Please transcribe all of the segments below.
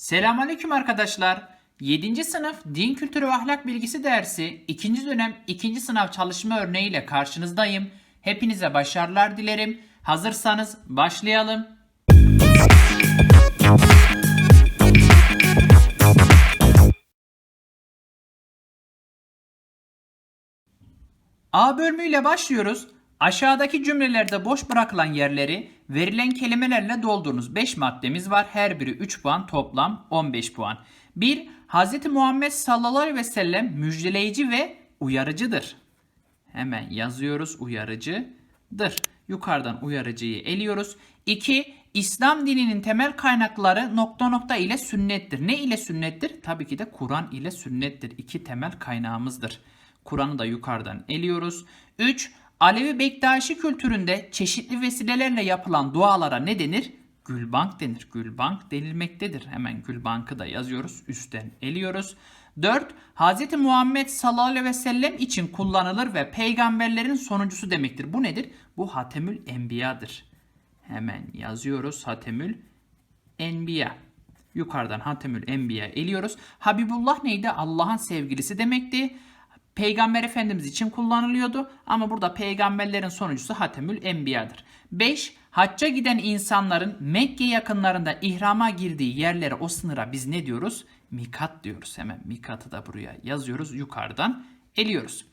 Selamünaleyküm arkadaşlar. 7. sınıf Din Kültürü ve Ahlak Bilgisi dersi 2. dönem 2. sınav çalışma örneğiyle karşınızdayım. Hepinize başarılar dilerim. Hazırsanız başlayalım. A bölümüyle başlıyoruz. Aşağıdaki cümlelerde boş bırakılan yerleri verilen kelimelerle doldurunuz. 5 maddemiz var. Her biri 3 puan toplam 15 puan. 1. Hz. Muhammed sallallahu aleyhi ve sellem müjdeleyici ve uyarıcıdır. Hemen yazıyoruz uyarıcıdır. Yukarıdan uyarıcıyı eliyoruz. 2. İslam dininin temel kaynakları nokta nokta ile sünnettir. Ne ile sünnettir? Tabii ki de Kur'an ile sünnettir. İki temel kaynağımızdır. Kur'an'ı da yukarıdan eliyoruz. 3. Alevi Bektaşi kültüründe çeşitli vesilelerle yapılan dualara ne denir? Gülbank denir. Gülbank denilmektedir. Hemen Gülbank'ı da yazıyoruz. Üstten eliyoruz. 4. Hz. Muhammed sallallahu aleyhi ve sellem için kullanılır ve peygamberlerin sonuncusu demektir. Bu nedir? Bu Hatemül Enbiya'dır. Hemen yazıyoruz. Hatemül Enbiya. Yukarıdan Hatemül Enbiya eliyoruz. Habibullah neydi? Allah'ın sevgilisi demekti. Peygamber Efendimiz için kullanılıyordu ama burada peygamberlerin sonuncusu Hatemül Enbiya'dır. 5. Hacca giden insanların Mekke yakınlarında ihrama girdiği yerlere o sınıra biz ne diyoruz? Mikat diyoruz. Hemen mikatı da buraya yazıyoruz. Yukarıdan eliyoruz.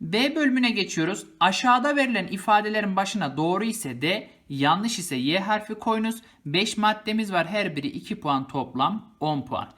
B bölümüne geçiyoruz. Aşağıda verilen ifadelerin başına doğru ise D, yanlış ise Y harfi koyunuz. 5 maddemiz var. Her biri 2 puan toplam 10 puan.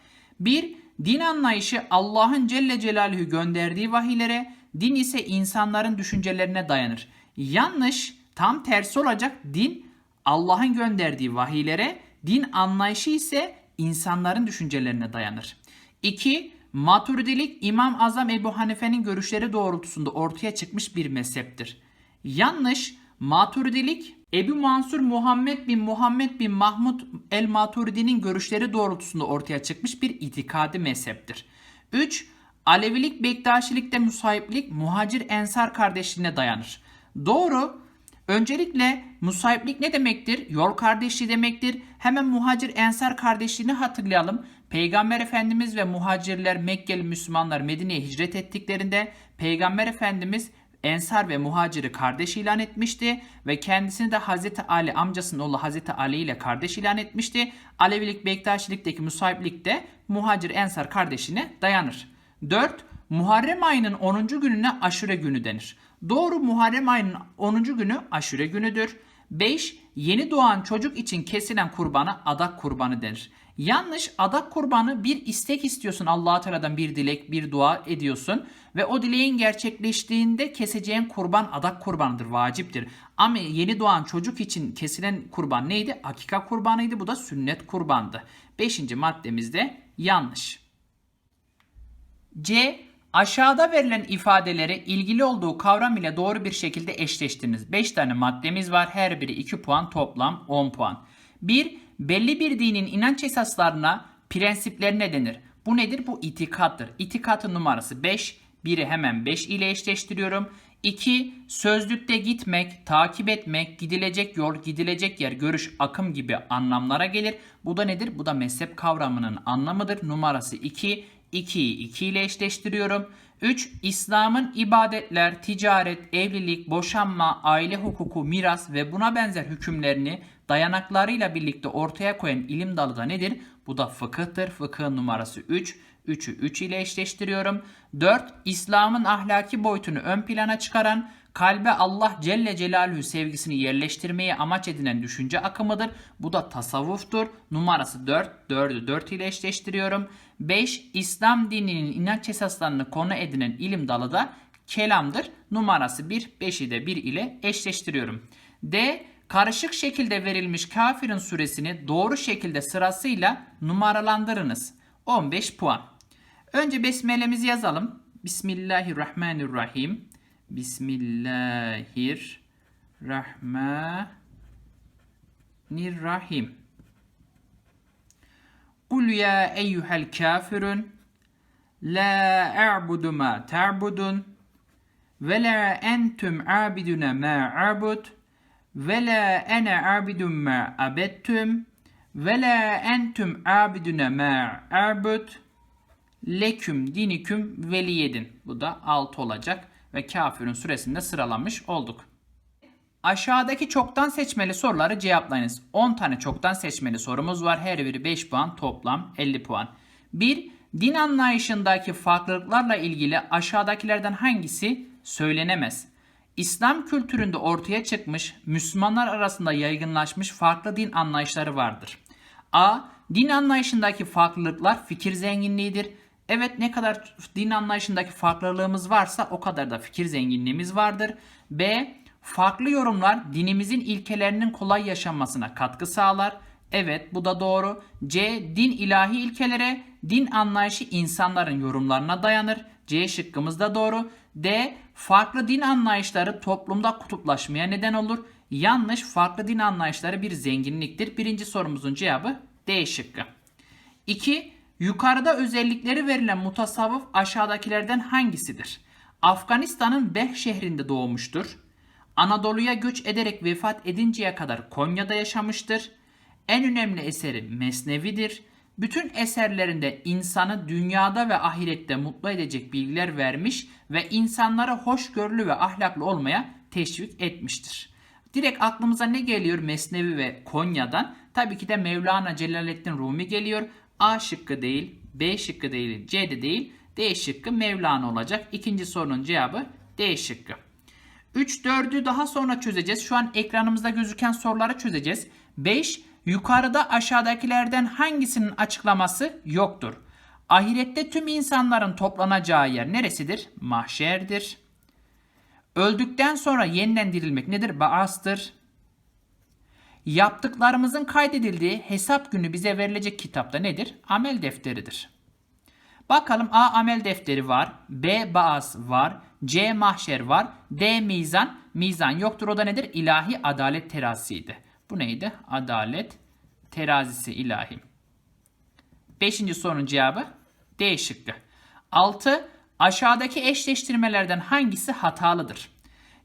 1. Din anlayışı Allah'ın Celle Celaluhu gönderdiği vahiylere, din ise insanların düşüncelerine dayanır. Yanlış, tam tersi olacak. Din Allah'ın gönderdiği vahiylere, din anlayışı ise insanların düşüncelerine dayanır. 2. Maturidilik İmam Azam Ebu Hanife'nin görüşleri doğrultusunda ortaya çıkmış bir mezheptir. Yanlış, Maturidilik Ebu Mansur Muhammed bin Muhammed bin Mahmud el Maturidi'nin görüşleri doğrultusunda ortaya çıkmış bir itikadi mezheptir. 3. Alevilik Bektaşilikte musahiplik muhacir ensar kardeşliğine dayanır. Doğru. Öncelikle musahiplik ne demektir? Yol kardeşliği demektir. Hemen muhacir ensar kardeşliğini hatırlayalım. Peygamber Efendimiz ve muhacirler Mekkeli Müslümanlar Medine'ye hicret ettiklerinde Peygamber Efendimiz Ensar ve Muhacir'i kardeş ilan etmişti ve kendisini de Hazreti Ali amcasının oğlu Hazreti Ali ile kardeş ilan etmişti. Alevilik Bektaşilik'teki musahiplik de Muhacir Ensar kardeşine dayanır. 4. Muharrem ayının 10. gününe aşure günü denir. Doğru Muharrem ayının 10. günü aşure günüdür. 5. Yeni doğan çocuk için kesilen kurbana adak kurbanı denir. Yanlış adak kurbanı bir istek istiyorsun Allah Teala'dan bir dilek, bir dua ediyorsun ve o dileğin gerçekleştiğinde keseceğin kurban adak kurbanıdır, vaciptir. Ama yeni doğan çocuk için kesilen kurban neydi? Akika kurbanıydı. Bu da sünnet kurbandı. Beşinci maddemizde yanlış. C. Aşağıda verilen ifadeleri ilgili olduğu kavram ile doğru bir şekilde eşleştiriniz. 5 tane maddemiz var. Her biri 2 puan toplam 10 puan. 1. Belli bir dinin inanç esaslarına, prensiplerine denir. Bu nedir? Bu itikattır. İtikatın numarası 5. Biri hemen 5 ile eşleştiriyorum. 2. Sözlükte gitmek, takip etmek, gidilecek yol, gidilecek yer, görüş, akım gibi anlamlara gelir. Bu da nedir? Bu da mezhep kavramının anlamıdır. Numarası 2. 2'yi 2 ile eşleştiriyorum. 3. İslam'ın ibadetler, ticaret, evlilik, boşanma, aile hukuku, miras ve buna benzer hükümlerini dayanaklarıyla birlikte ortaya koyan ilim dalı da nedir? Bu da fıkıhtır. Fıkhın numarası 3. 3'ü 3 ile eşleştiriyorum. 4. İslam'ın ahlaki boyutunu ön plana çıkaran, kalbe Allah Celle Celaluhu sevgisini yerleştirmeye amaç edinen düşünce akımıdır. Bu da tasavvuftur. Numarası 4. 4'ü 4 ile eşleştiriyorum. 5. İslam dininin inanç esaslarını konu edinen ilim dalı da kelamdır. Numarası 1. 5'i de 1 ile eşleştiriyorum. D. Karışık şekilde verilmiş kafirin suresini doğru şekilde sırasıyla numaralandırınız. 15 puan. Önce besmelemizi yazalım. Bismillahirrahmanirrahim. Bismillahirrahmanirrahim. Kul ya eyyuhel kafirun la a'budu ma ta'budun ve la entum abiduna ma a'bud ve la ene abidun ma abettum Ve la entum abidune ma abud leküm diniküm veliyedin. Bu da 6 olacak ve kafirun suresinde sıralamış olduk. Aşağıdaki çoktan seçmeli soruları cevaplayınız. 10 tane çoktan seçmeli sorumuz var. Her biri 5 puan, toplam 50 puan. 1. Din anlayışındaki farklılıklarla ilgili aşağıdakilerden hangisi söylenemez? İslam kültüründe ortaya çıkmış, Müslümanlar arasında yaygınlaşmış farklı din anlayışları vardır. A. Din anlayışındaki farklılıklar fikir zenginliğidir. Evet ne kadar din anlayışındaki farklılığımız varsa o kadar da fikir zenginliğimiz vardır. B. Farklı yorumlar dinimizin ilkelerinin kolay yaşanmasına katkı sağlar. Evet bu da doğru. C. Din ilahi ilkelere, din anlayışı insanların yorumlarına dayanır. C şıkkımız da doğru. D. Farklı din anlayışları toplumda kutuplaşmaya neden olur. Yanlış farklı din anlayışları bir zenginliktir. Birinci sorumuzun cevabı D şıkkı. 2. Yukarıda özellikleri verilen mutasavvıf aşağıdakilerden hangisidir? Afganistan'ın Beh şehrinde doğmuştur. Anadolu'ya göç ederek vefat edinceye kadar Konya'da yaşamıştır. En önemli eseri Mesnevi'dir. Bütün eserlerinde insanı dünyada ve ahirette mutlu edecek bilgiler vermiş ve insanlara hoşgörülü ve ahlaklı olmaya teşvik etmiştir. Direkt aklımıza ne geliyor Mesnevi ve Konya'dan? Tabii ki de Mevlana Celaleddin Rumi geliyor. A şıkkı değil, B şıkkı değil, C de değil. D şıkkı Mevlana olacak. İkinci sorunun cevabı D şıkkı. 3, 4'ü daha sonra çözeceğiz. Şu an ekranımızda gözüken soruları çözeceğiz. 5. Yukarıda aşağıdakilerden hangisinin açıklaması yoktur? Ahirette tüm insanların toplanacağı yer neresidir? Mahşerdir. Öldükten sonra yeniden dirilmek nedir? Baastır. Yaptıklarımızın kaydedildiği hesap günü bize verilecek kitapta nedir? Amel defteridir. Bakalım A amel defteri var, B baas var, C mahşer var, D mizan. Mizan yoktur o da nedir? İlahi adalet terazisiydi. Bu neydi? Adalet terazisi ilahi. Beşinci sorunun cevabı D şıkkı. 6. Aşağıdaki eşleştirmelerden hangisi hatalıdır?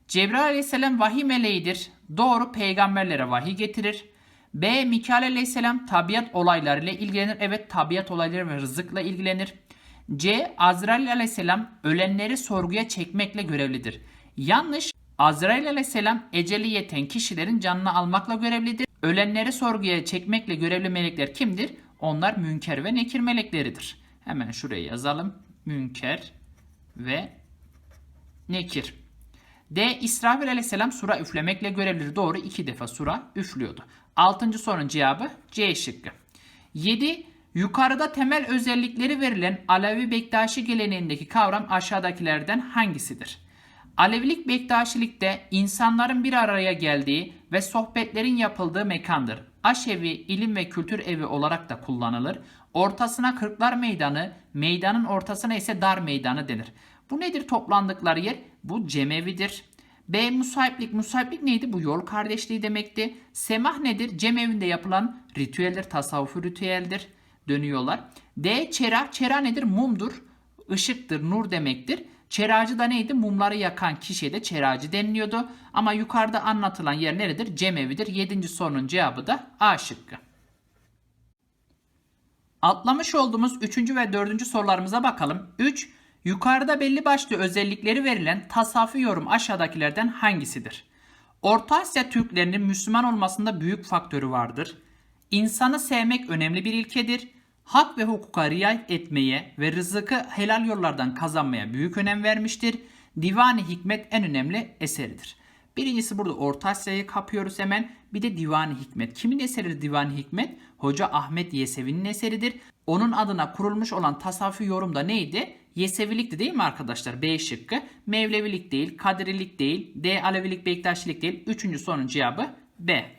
Cebrail aleyhisselam vahiy meleğidir. Doğru peygamberlere vahiy getirir. B. Mikail aleyhisselam tabiat olaylarıyla ilgilenir. Evet tabiat olayları ve rızıkla ilgilenir. C. Azrail aleyhisselam ölenleri sorguya çekmekle görevlidir. Yanlış. Azrail aleyhisselam eceli yeten kişilerin canını almakla görevlidir. Ölenleri sorguya çekmekle görevli melekler kimdir? Onlar münker ve nekir melekleridir. Hemen şuraya yazalım. Münker ve nekir. D. İsrafil aleyhisselam sura üflemekle görevlidir. Doğru iki defa sura üflüyordu. Altıncı sorunun cevabı C şıkkı. 7. Yukarıda temel özellikleri verilen Alevi Bektaşi geleneğindeki kavram aşağıdakilerden hangisidir? Alevilik Bektaşilikte insanların bir araya geldiği ve sohbetlerin yapıldığı mekandır. Aşevi ilim ve kültür evi olarak da kullanılır. Ortasına Kırklar Meydanı, meydanın ortasına ise Dar Meydanı denir. Bu nedir toplandıkları yer? Bu cemevidir. B. Musahiplik. Musahiplik neydi? Bu yol kardeşliği demekti. Semah nedir? Cemevinde yapılan ritüeldir, tasavvufu ritüeldir. Dönüyorlar. D. Çera. Çera nedir? Mumdur. Işıktır, nur demektir. Çeracı da neydi? Mumları yakan kişiye de çeracı deniliyordu. Ama yukarıda anlatılan yer neredir? Cemevidir. Yedinci sorunun cevabı da A şıkkı. Atlamış olduğumuz 3. ve 4. sorularımıza bakalım. 3. Yukarıda belli başlı özellikleri verilen tasavvufi yorum aşağıdakilerden hangisidir? Orta Asya Türklerinin Müslüman olmasında büyük faktörü vardır. İnsanı sevmek önemli bir ilkedir. Hak ve hukuka riayet etmeye ve rızıkı helal yollardan kazanmaya büyük önem vermiştir. Divani Hikmet en önemli eseridir. Birincisi burada Orta Asya'yı kapıyoruz hemen. Bir de Divani Hikmet. Kimin eseridir Divani Hikmet? Hoca Ahmet Yesevi'nin eseridir. Onun adına kurulmuş olan tasavvufi yorum da neydi? Yesevilikti değil mi arkadaşlar? B şıkkı. Mevlevilik değil, Kadirilik değil, D Alevilik, Bektaşilik değil. Üçüncü sorunun cevabı B.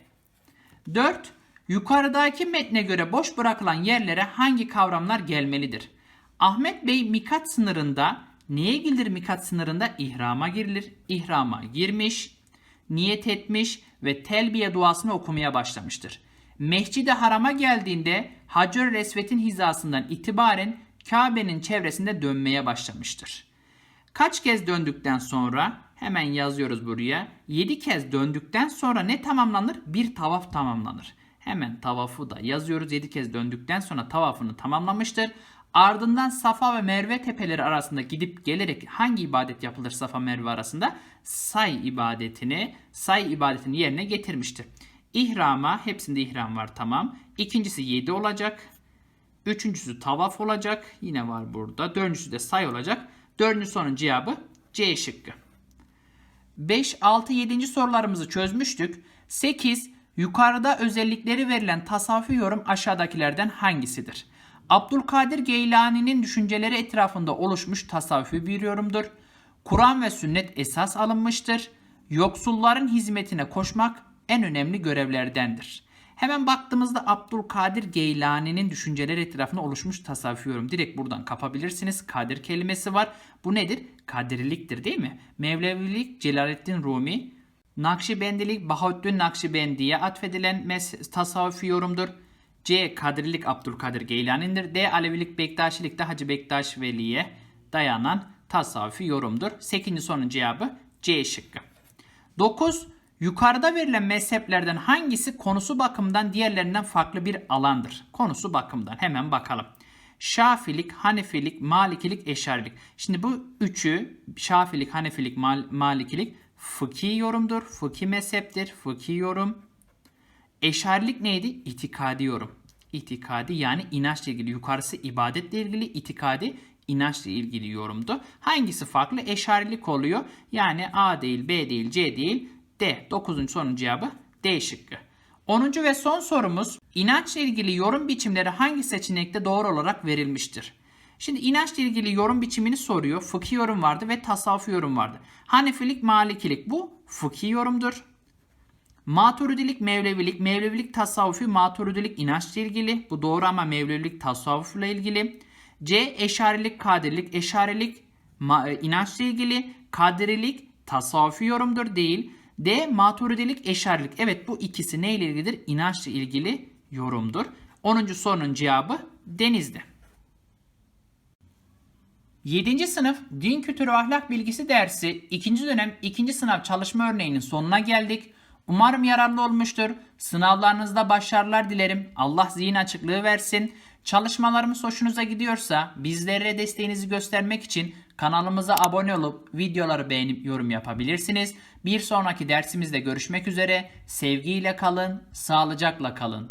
4. Yukarıdaki metne göre boş bırakılan yerlere hangi kavramlar gelmelidir? Ahmet Bey mikat sınırında neye girilir mikat sınırında? İhrama girilir. İhrama girmiş, niyet etmiş ve telbiye duasını okumaya başlamıştır. Mescid-i Haram'a geldiğinde Hacer Resvet'in hizasından itibaren Kabe'nin çevresinde dönmeye başlamıştır. Kaç kez döndükten sonra hemen yazıyoruz buraya. 7 kez döndükten sonra ne tamamlanır? Bir tavaf tamamlanır. Hemen tavafu da yazıyoruz. 7 kez döndükten sonra tavafını tamamlamıştır. Ardından Safa ve Merve tepeleri arasında gidip gelerek hangi ibadet yapılır Safa Merve arasında? Say ibadetini, say ibadetini yerine getirmiştir. İhrama, hepsinde ihram var tamam. İkincisi 7 olacak. Üçüncüsü tavaf olacak. Yine var burada. Dördüncüsü de say olacak. Dördüncü sorunun cevabı C şıkkı. 5, 6, 7. sorularımızı çözmüştük. 8. Yukarıda özellikleri verilen tasavvufi yorum aşağıdakilerden hangisidir? Abdülkadir Geylani'nin düşünceleri etrafında oluşmuş tasavvufi bir yorumdur. Kur'an ve sünnet esas alınmıştır. Yoksulların hizmetine koşmak en önemli görevlerdendir. Hemen baktığımızda Abdülkadir Geylani'nin düşünceleri etrafında oluşmuş tasavvufi yorum. Direkt buradan kapabilirsiniz. Kadir kelimesi var. Bu nedir? Kadiriliktir değil mi? Mevlevilik Celaleddin Rumi. Nakşibendilik Bahaüddin Nakşibendi'ye atfedilen mes- tasavvufi yorumdur. C. Kadirilik Abdülkadir Geylani'dir. D. Alevilik Bektaşilik de Hacı Bektaş Veli'ye dayanan tasavvufi yorumdur. 8. sorunun cevabı C şıkkı. 9. Yukarıda verilen mezheplerden hangisi konusu bakımından diğerlerinden farklı bir alandır? Konusu bakımından hemen bakalım. Şafilik, Hanefilik, Malikilik, Eşarilik. Şimdi bu üçü Şafilik, Hanefilik, Mal- Malikilik fıkhi yorumdur. Fıkhi mezheptir. Fıkhi yorum. Eşarilik neydi? İtikadi yorum. İtikadi yani inançla ilgili. Yukarısı ibadetle ilgili, itikadi inançla ilgili yorumdu. Hangisi farklı? Eşarilik oluyor. Yani A değil, B değil, C değil, D. 9. sorunun cevabı D şıkkı. 10. ve son sorumuz inançla ilgili yorum biçimleri hangi seçenekte doğru olarak verilmiştir? Şimdi inançla ilgili yorum biçimini soruyor. Fıkhi yorum vardı ve tasavvufi yorum vardı. Hanefilik, Malikilik bu fıkhi yorumdur. Maturidilik, Mevlevilik, Mevlevilik tasavvufi, Maturidilik inançla ilgili. Bu doğru ama Mevlevilik tasavvufla ilgili. C. Eşarilik, Kadirilik, Eşarilik e, inançla ilgili. Kadirilik tasavvufi yorumdur değil. D. Maturidilik, Eşarilik. Evet bu ikisi neyle ilgilidir? İnançla ilgili yorumdur. 10. sorunun cevabı denizde. 7. sınıf Din Kültürü Ahlak Bilgisi dersi 2. dönem 2. sınav çalışma örneğinin sonuna geldik. Umarım yararlı olmuştur. Sınavlarınızda başarılar dilerim. Allah zihin açıklığı versin. Çalışmalarımız hoşunuza gidiyorsa bizlere desteğinizi göstermek için kanalımıza abone olup videoları beğenip yorum yapabilirsiniz. Bir sonraki dersimizde görüşmek üzere. Sevgiyle kalın, sağlıcakla kalın.